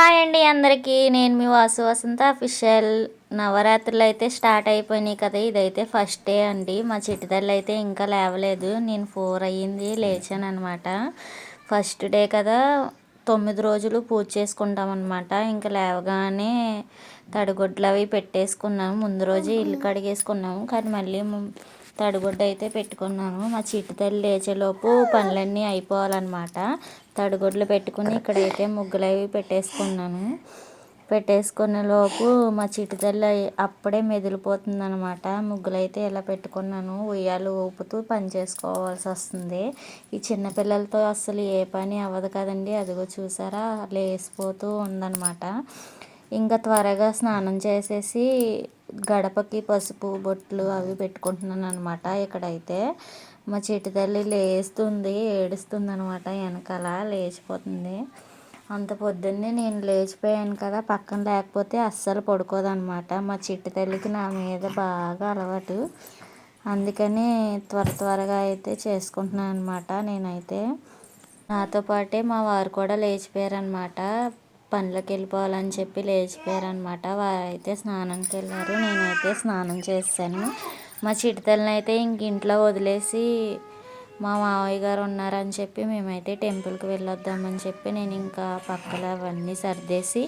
Hi అండి అందరికీ. నేను మీ వాసు వసంత. అఫీషియల్ నవరాత్రులు అయితే స్టార్ట్ అయిపోయినాయి కదా. ఇదైతే ఫస్ట్ డే అండి. మా చిట్టుతల్లి అయితే ఇంకా లేవలేదు. నేను ఫోర్ అయ్యింది లేచాను అనమాట ఫస్ట్ డే కదా తొమ్మిది రోజులు పూజ చేసుకుంటాం అనమాట ఇంకా లేవగానే తడిగుడ్లు అవి పెట్టేసుకున్నాము ముందు రోజు ఇల్లు కడిగేసుకున్నాము కానీ మళ్ళీ తడిగుడ్డ అయితే పెట్టుకున్నాను. మా చిట్టు తల్లి లేచేలోపు పనులన్నీ అయిపోవాలన్నమాట. తడిగుడ్లు పెట్టుకుని ఇక్కడైతే ముగ్గులు అవి పెట్టేసుకున్నాను. పెట్టేసుకునే లోపు మా చిట్టు తల్లి అప్పుడే మెదిలిపోతుంది అనమాట ముగ్గులైతే ఇలా పెట్టుకున్నాను. ఉయ్యాలు ఊపుతూ పని చేసుకోవాల్సి వస్తుంది. ఈ చిన్నపిల్లలతో అసలు ఏ పని అవ్వదు కదండి. అదిగో చూసారా? లేసిపోతూ ఉందన్నమాట. ఇంకా త్వరగా స్నానం చేసేసి గడపకి పసుపు బొట్లు అవి పెట్టుకుంటున్నాను అనమాట ఇక్కడైతే. మా చెట్టు తల్లి లేస్తుంది ఏడుస్తుంది అనమాట వెనకాల లేచిపోతుంది. అంత పొద్దున్నే నేను లేచిపోయాను కదా పక్కన లేకపోతే అస్సలు పడుకోదనమాట మా చిట్టు తల్లికి నా మీద బాగా అలవాటు. అందుకని త్వర త్వరగా అయితే చేసుకుంటున్నాను అనమాట నేనైతే. నాతో పాటే మా వారు కూడా లేచిపోయారనమాట పనులకు వెళ్ళిపోవాలని చెప్పి లేచిపోయారనమాట. వారైతే స్నానంకి వెళ్ళారు నేనైతే స్నానం చేశాను. మా చిటితల్ని అయితే ఇంక ఇంట్లో వదిలేసి మా మావయ్య గారు ఉన్నారని చెప్పి మేమైతే టెంపుల్కి వెళ్ళొద్దామని చెప్పి నేను ఇంకా పక్కన అవన్నీ సర్దేసి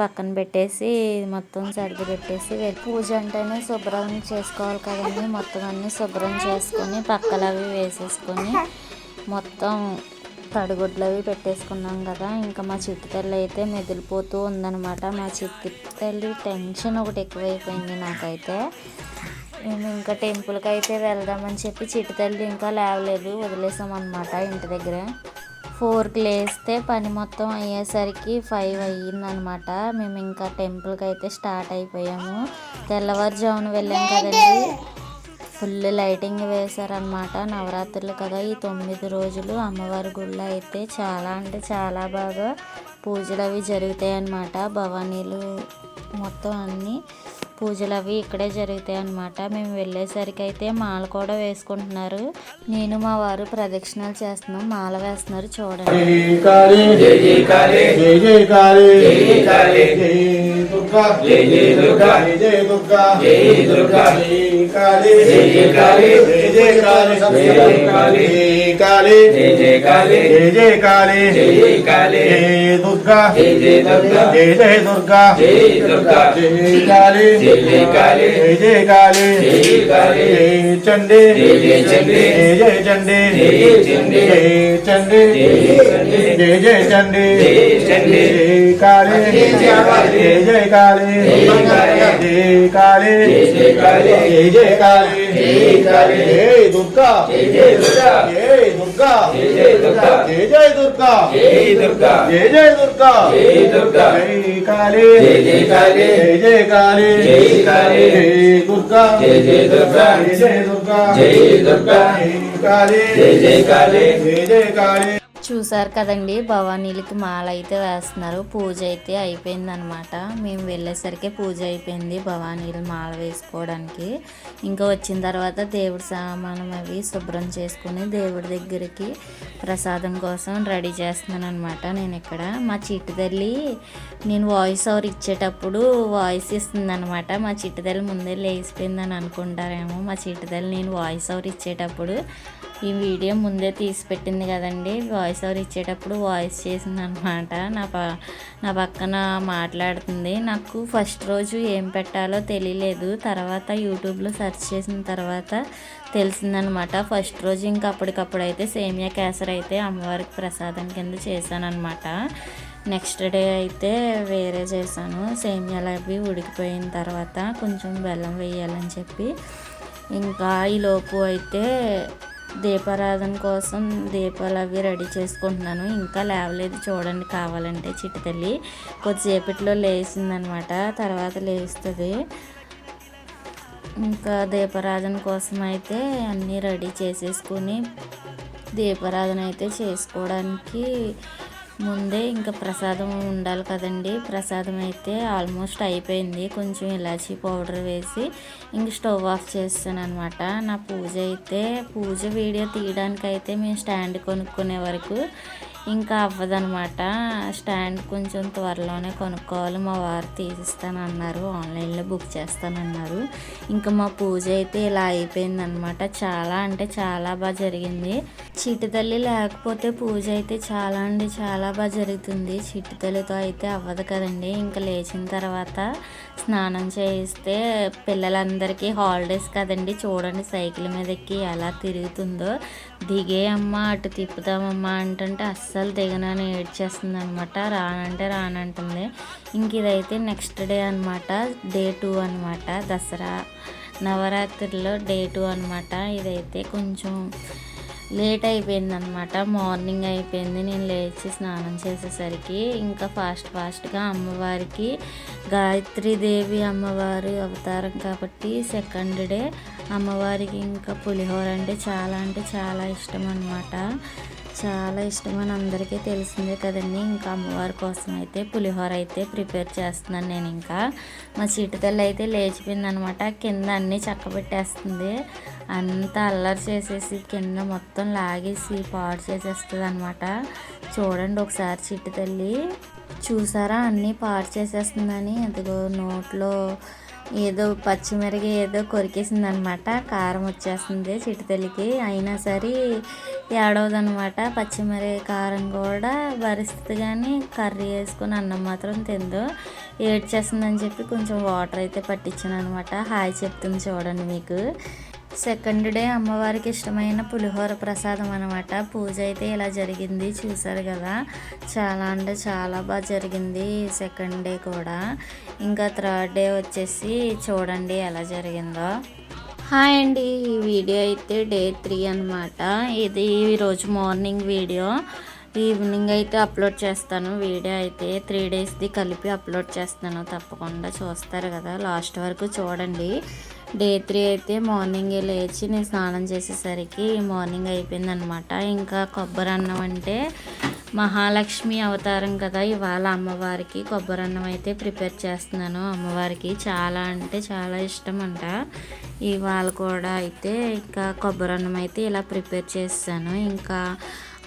పక్కన పెట్టేసి మొత్తం సర్ది పెట్టేసి పూజ అంటేనే శుభ్రం చేసుకోవాలి కదండి. మొత్తం అన్నీ శుభ్రం చేసుకొని పక్కలు అవి వేసేసుకొని మొత్తం తడిగుడ్లు అవి పెట్టేసుకున్నాం కదా ఇంకా మా చిట్టు తల్లి అయితే మెదిలిపోతూ ఉందనమాట మా చిట్టు తల్లి టెన్షన్ ఒకటి ఎక్కువైపోయింది నాకైతే. మేము ఇంకా టెంపుల్కి అయితే వెళ్దామని చెప్పి చిట్టు తల్లి ఇంకా లేవలేదు వదిలేసామన్నమాట ఇంటి దగ్గర. ఫోర్కి లేస్తే పని మొత్తం అయ్యేసరికి ఫైవ్ అయ్యిందనమాట మేము ఇంకా టెంపుల్కి అయితే స్టార్ట్ అయిపోయాము. తెల్లవారుజామున వెళ్ళాం కదండి. ఫుల్ లైటింగ్ వేశారనమాట నవరాత్రులు కదా ఈ తొమ్మిది రోజులు. అమ్మవారి గుళ్ళో అయితే చాలా అంటే చాలా బాగా పూజలు అవి జరుగుతాయి అన్నమాట భవానీలు మొత్తం అన్నీ పూజలు అవి ఇక్కడే జరుగుతాయి అన్నమాట మేము వెళ్ళేసరికి అయితే మాల కూడా వేసుకుంటున్నారు. నేను మా వారు ప్రదక్షిణలు చేస్తున్నాం. మాల వేస్తున్నారు చూడండి. దుర్గా జయ జయ దుర్గా జయ కాళీ జయ జయ కాళీ జయ జయ కాళీ కాళీ జయ చండి జయ చండి జయ చండి జయ చండి జయ జయ చండి జయ చండి జయ కాళీ జయ జయ కాళీ కాళీ జయ కాళీ జయ జయ కాళీ జయ కాళీ జయ దుర్గా జయ దుర్గా జయ దుర్గా జయ దుర్గా జయ జయ దుర్గా జయ దుర్గా జయ జయ దుర్గా జయ దుర్గా జయ కాళీ జయ జయ కాళీ జయ జయ కాళీ జయ కాళీ జయ దుర్గా జయ జయ దుర్గా జయ జయ దుర్గా జయ దుర్గా జయ కాళీ జయ జయ కాళీ జయ జయ కాళీ చూసారు కదండి భవానీలకి మాల అయితే వేస్తున్నారు. పూజ అయితే అయిపోయిందనమాట. మేము వెళ్ళేసరికి పూజ అయిపోయింది భవానీలు మాల వేసుకోవడానికి. ఇంకా వచ్చిన తర్వాత దేవుడి సామానం అవి శుభ్రం చేసుకుని దేవుడి దగ్గరికి ప్రసాదం కోసం రెడీ చేస్తున్నాను అనమాట నేను ఇక్కడ. మా చిట్టుదల్లి నేను వాయిస్ ఓవర్ ఇచ్చేటప్పుడు వాయిస్ ఇస్తుందనమాట. మా చిట్టుదల్లి ముందే లేచిపోయిందని అనుకుంటారేమో. మా చిట్టుదల్లి నేను వాయిస్ ఓవర్ ఇచ్చేటప్పుడు ఈ వీడియో ముందే తీసి పెట్టింది కదండి. వాయిస్ ఓవర్ ఇచ్చేటప్పుడు వాయిస్ చేసింది అనమాట నా ప నా పక్కన మాట్లాడుతుంది. నాకు ఫస్ట్ రోజు ఏం పెట్టాలో తెలియలేదు. తర్వాత యూట్యూబ్లో సెర్చ్ చేసిన తర్వాత తెలిసిందనమాట. ఫస్ట్ రోజు ఇంకా అప్పటికప్పుడు అయితే సేమియా కేసర్ అయితే అమ్మవారికి ప్రసాదం కింద చేశానమాట నెక్స్ట్ డే అయితే వేరే చేశాను. సేమియాలు అవి ఉడికిపోయిన తర్వాత కొంచెం బెల్లం వేయాలని చెప్పి. ఇంకా ఈలోపు అయితే దీపారాధన కోసం దీపాలు అవి రెడీ చేసుకుంటున్నాను. ఇంకా లేవలేదు చూడండి కావాలంటే చిటితల్లి కొద్దిసేపట్లో లేచిందనమాట. తర్వాత లేస్తుంది. ఇంకా దీపారాధన కోసం అయితే అన్నీ రెడీ చేసేసుకుని దీపారాధన అయితే చేసుకోవడానికి ముందే ఇంకా ప్రసాదం ఉండాలి కదండి. ప్రసాదం అయితే ఆల్మోస్ట్ అయిపోయింది. కొంచెం ఇలాచీ పౌడర్ వేసి ఇంక స్టవ్ ఆఫ్ చేస్తాను అనమాట నా పూజ అయితే పూజ వీడియో తీయడానికి అయితే మేము స్టాండ్ కొనుక్కునే వరకు ఇంకా అవ్వదనమాట స్టాండ్ కొంచెం త్వరలోనే కొనుక్కోవాలి. మా వారు తీసిస్తానన్నారు. ఆన్లైన్లో బుక్ చేస్తానన్నారు. ఇంకా మా పూజ అయితే ఇలా అయిపోయిందనమాట చాలా అంటే చాలా బాగా జరిగింది. చిటితల్లి లేకపోతే పూజ అయితే చాలా అంటే చాలా బాగా జరుగుతుంది. చిటితల్లితో అయితే అవ్వదు కదండి. ఇంకా లేచిన తర్వాత స్నానం చేయిస్తే పిల్లలందరికీ హాలిడేస్ కదండి. చూడండి సైకిల్ మీద ఎక్కి ఎలా తిరుగుతుందో. దిగే అమ్మ అటు తిప్పుతామమ్మా అంటుంటే అస్సలు దిగనని ఏడ్చేస్తుంది అనమాట రానంటే రానంటుంది. ఇంక ఇదైతే నెక్స్ట్ డే అనమాట డే టూ అనమాట దసరా నవరాత్రిలో డే టూ అనమాట ఇదైతే కొంచెం లేట్ అయిపోయింది అనమాట మార్నింగ్ అయిపోయింది. నేను లేచి స్నానం చేసేసరికి ఇంకా ఫాస్ట్ ఫాస్ట్గా అమ్మవారికి గాయత్రీదేవి అమ్మవారి అవతారం కాబట్టి సెకండ్ డే అమ్మవారికి ఇంకా పులిహోర అంటే చాలా అంటే చాలా ఇష్టం అనమాట చాలా ఇష్టమని అందరికీ తెలిసిందే కదండి. ఇంకా అమ్మవారి కోసం అయితే పులిహోర అయితే ప్రిపేర్ చేస్తున్నాను నేను ఇంకా. మా చిటితల్లి అయితే లేచిపోయింది అనమాట కింద అన్నీ చక్కబెట్టేస్తుంది. అంతా అల్లరి చేసేసి కింద మొత్తం లాగేసి పాడు చేసేస్తుంది అనమాట చూడండి ఒకసారి చిట్టు తల్లి. చూసారా? అన్నీ పాడు చేసేస్తుందని. అదిగో నోట్లో ఏదో పచ్చిమిరగి ఏదో కొరికేసింది అనమాట కారం వచ్చేస్తుంది చిటితల్లికి అయినా సరే ఏడవదనమాట. పచ్చిమిరగి కారం కూడా భరిస్తుంది కానీ కర్రీ వేసుకుని అన్నం మాత్రం తిందు. ఏడ్చేస్తుందని చెప్పి కొంచెం వాటర్ అయితే పట్టించాను అనమాట హాయ్ చెప్తుంది చూడండి మీకు. సెకండ్ డే అమ్మవారికి ఇష్టమైన పులిహోర ప్రసాదం అనమాట పూజ అయితే ఇలా జరిగింది చూసారు కదా. చాలా అంటే చాలా బాగా జరిగింది సెకండ్ డే కూడా. ఇంకా థర్డ్ డే వచ్చేసి చూడండి ఎలా జరిగిందో. హాయ్ అండి ఈ వీడియో అయితే డే త్రీ అనమాట ఇది ఈరోజు మార్నింగ్ వీడియో. ఈవినింగ్ అయితే అప్లోడ్ చేస్తాను. వీడియో అయితే త్రీ డేస్ది కలిపి అప్లోడ్ చేస్తాను. తప్పకుండా చూస్తారు కదా. లాస్ట్ వరకు చూడండి. డే త్రీ అయితే మార్నింగే లేచి నేను స్నానం చేసేసరికి మార్నింగ్ అయిపోయిందనమాట ఇంకా కొబ్బరి అన్నం అంటే మహాలక్ష్మి అవతారం కదా ఇవాళ అమ్మవారికి కొబ్బరి అన్నం అయితే ప్రిపేర్ చేస్తున్నాను. అమ్మవారికి చాలా అంటే చాలా ఇష్టం అంట ఇవాళ కూడా అయితే ఇంకా కొబ్బరి అన్నం అయితే ఇలా ప్రిపేర్ చేస్తాను. ఇంకా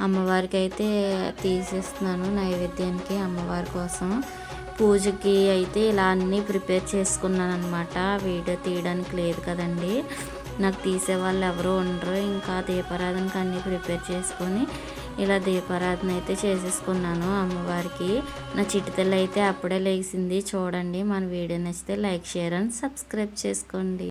అమ్మవారికి అయితే తీసేస్తున్నాను నైవేద్యానికి అమ్మవారి కోసం. పూజకి అయితే ఇలా అన్నీ ప్రిపేర్ చేసుకున్నాను అనమాట వీడియో తీయడానికి లేదు కదండి. నాకు తీసే వాళ్ళు ఎవరు ఉండరు. ఇంకా దీపారాధనకి అన్నీ ప్రిపేర్ చేసుకొని ఇలా దీపారాధన అయితే చేసేసుకున్నాను అమ్మవారికి. నా చిటితల్లి అయితే అప్పుడే లేచింది. చూడండి మన వీడియో నచ్చితే లైక్ షేర్ అండ్ సబ్స్క్రైబ్ చేసుకోండి.